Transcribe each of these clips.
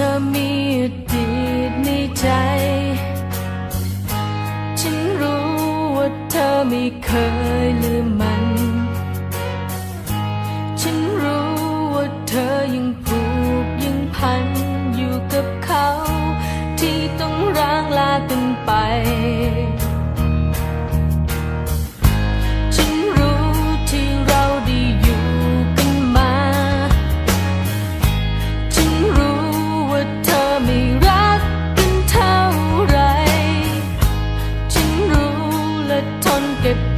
ธอมีอดีตในใจ ฉันรู้ว่าเธอไม่เคยลืมมัน ฉันรู้ว่าเธอยัง เก็บกด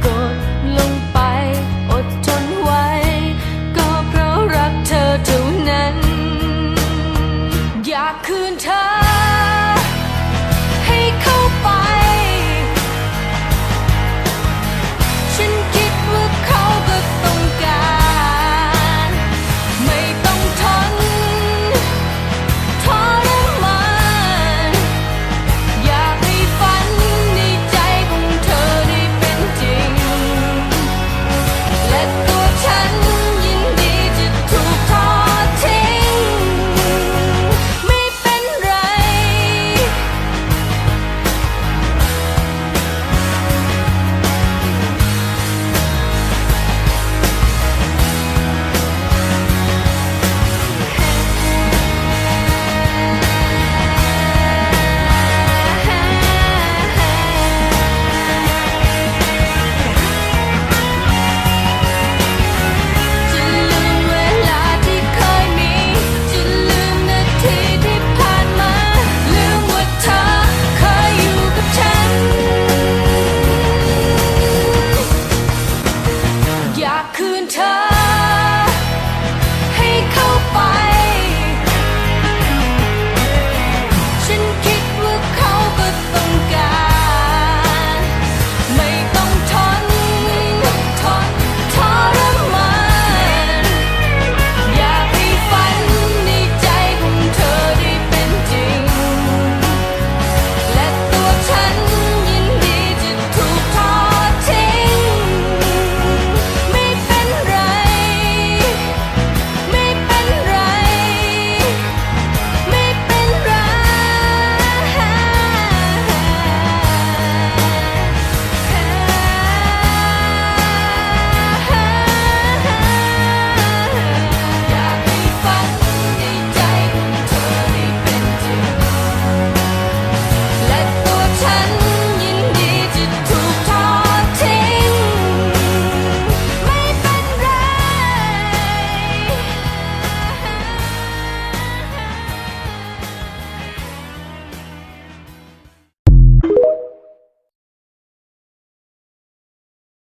ลง couldn't.